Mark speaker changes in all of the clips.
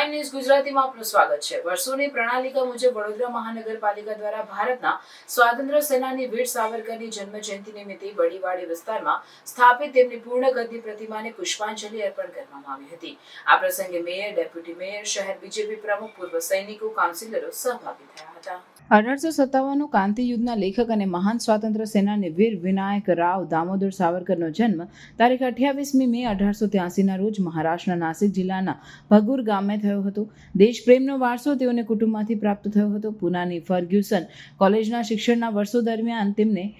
Speaker 1: Y news ગુજરાતીમાં આપનું સ્વાગત છે. વર્ષોની પ્રણાલિકા મુજબ વડોદરા મહાનગરપાલિકા દ્વારા ભારતના સ્વાતંત્ર્ય સેનાની વીર સાવરકરની જન્મ જયંતિ નિમિત્તે બડીવાડી વિસ્તારમાં સ્થાપિત તેમની પૂર્ણ ગદ્દી પ્રતિમાને પુષ્પાંજલિ અર્પણ કરવામાં આવી હતી. આ પ્રસંગે મેયર, ડેપ્યુટી મેયર, શહેર બીજેપી પ્રમુખ, પૂર્વ સૈનિકો, કાઉન્સિલરો સહભાગી થયા હતા. અઢારસો સત્તાવનનું ક્રાંતિ યુદ્ધના લેખક અને મહાન સ્વાતંત્ર્ય સેનાની વીર વિનાયક રાવ દામોદર સાવરકરનો જન્મ તારીખ અઠ્યાવીસમી મે અઢારસો ત્યાસીના રોજ મહારાષ્ટ્રના નાસિક જિલ્લાના ભગુર ગામે થયો હતો. દેશપ્રેમનો વારસો તેઓને કુટુંબમાંથી પ્રાપ્ત થયો હતો. પુનાની ફર્ગ્યુસન કોલેજના શિક્ષણના વર્ષો દરમિયાન તેમને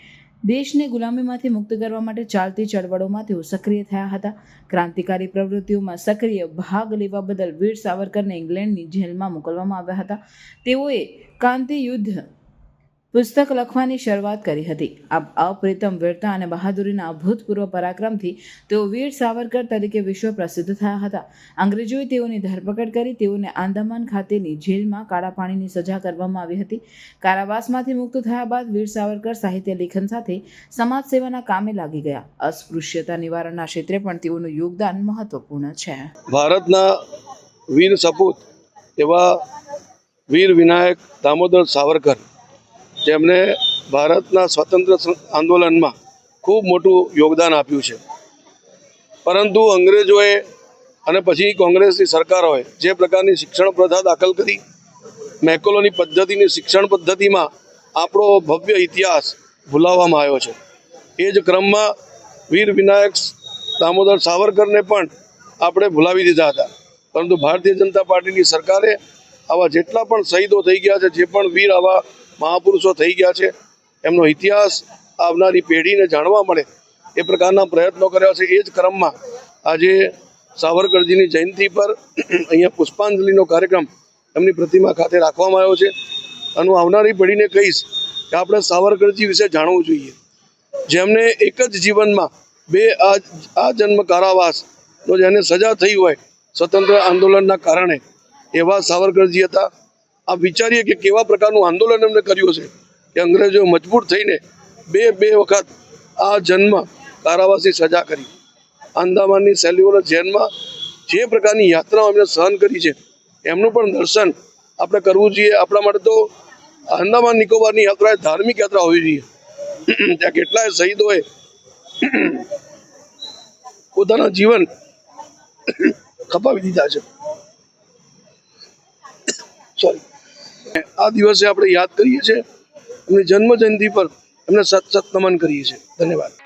Speaker 1: દેશને ગુલામીમાંથી મુક્ત કરવા માટે ચાલતી ચળવળોમાં તેઓ સક્રિય થયા હતા. ક્રાંતિકારી પ્રવૃત્તિઓમાં સક્રિય ભાગ લેવા બદલ વીર સાવરકરને ઇંગ્લેન્ડની જેલમાં મોકલવામાં આવ્યા હતા. તેઓએ ક્રાંતિ યુદ્ધ પુસ્તક લખવાની શરૂઆત કરી હતી. આ અપ્રિતમ વીરતા અને બહાદુરીના અભૂતપૂર્વ પરાક્રમથી તેઓ વીર સાવરકર તરીકે વિશ્વ પ્રસિદ્ધ થયા હતા. અંગ્રેજોએ તેઓની ધરપકડ કરી તેઓને આંદામાન ખાતેની જેલમાં કાળા પાણીની સજા કરવામાં આવી હતી. કારાવાસમાંથી મુક્ત થયા બાદ વીર સાવરકર સાહિત્ય લેખન સાથે સમાજ સેવાના કામે લાગી ગયા. અસ્પૃશ્યતા નિવારણના ક્ષેત્રે પણ તેઓનું યોગદાન મહત્વપૂર્ણ છે.
Speaker 2: ભારતના વીર સપૂત એવા વીર વિનાયક દામોદર સાવરકર જેમણે ભારતના સ્વતંત્ર આંદોલનમાં ખૂબ મોટું યોગદાન આપ્યું છે. પરંતુ અંગ્રેજોએ અને પછી કોંગ્રેસની સરકારોએ જે પ્રકારની શિક્ષણ પ્રથા દાખલ કરી, મેકોલોની પદ્ધતિની શિક્ષણ પદ્ધતિમાં આપણો ભવ્ય ઇતિહાસ ભૂલાવવામાં આવ્યો છે. એ જ ક્રમમાં વીર વિનાયક દામોદર સાવરકરને પણ આપણે ભૂલાવી દીધા હતા. પરંતુ ભારતીય જનતા પાર્ટીની સરકારે આવા જેટલા પણ શહીદો થઈ ગયા છે, જે પણ વીર આવા મહાપુરુષો થઈ ગયા છે. એમનો ઇતિહાસ આવનારી પેઢીને જાણવા મળે. એ પ્રકારના પ્રયત્નો કર્યા છે. એ જ ક્રમમાં આજે સાવરકરજીની જયંતિ પર અહીંયા પુષ્પાંજલિનો કાર્યક્રમ એમની પ્રતિમા ખાતે રાખવામાં આવ્યો છે. અને આવનારી પેઢીને કહીશ કે આપણે સાવરકરજી વિશે જાણવું જોઈએ. જેમને એક જ જીવનમાં બે આ આ જન્મ કારાવાસનો જેને સજા થઈ હોય સ્વતંત્ર આંદોલનના કારણે એવા સાવરકરજી હતા. આ વિચારીએ કે કેવા પ્રકારનું આંદોલન એમને કર્યું છે કે અંગ્રેજો મજબૂર થઈને બે બે વખત આ જન્મ કારાવાસી સજા કરી. આંદામાનની સેલ્યુલર જેલમાં જે પ્રકારની યાત્રાઓ એમને સહન કરી છે, એમનું પણ દર્શન આપણે કરવું જોઈએ. આપણા માટે તો આંદામાન નિકોબારની યાત્રા એ ધાર્મિક યાત્રા હોવી જોઈએ. ત્યાં કેટલાય શહીદોએ પોતાના જીવન ખપાવી દીધા છે. સોરી આ દિવસે આપણે યાદ કરીએ છીએ એમની જન્મ જયંતિ પર એમને સત સત નમન કરીએ છીએ. ધન્યવાદ.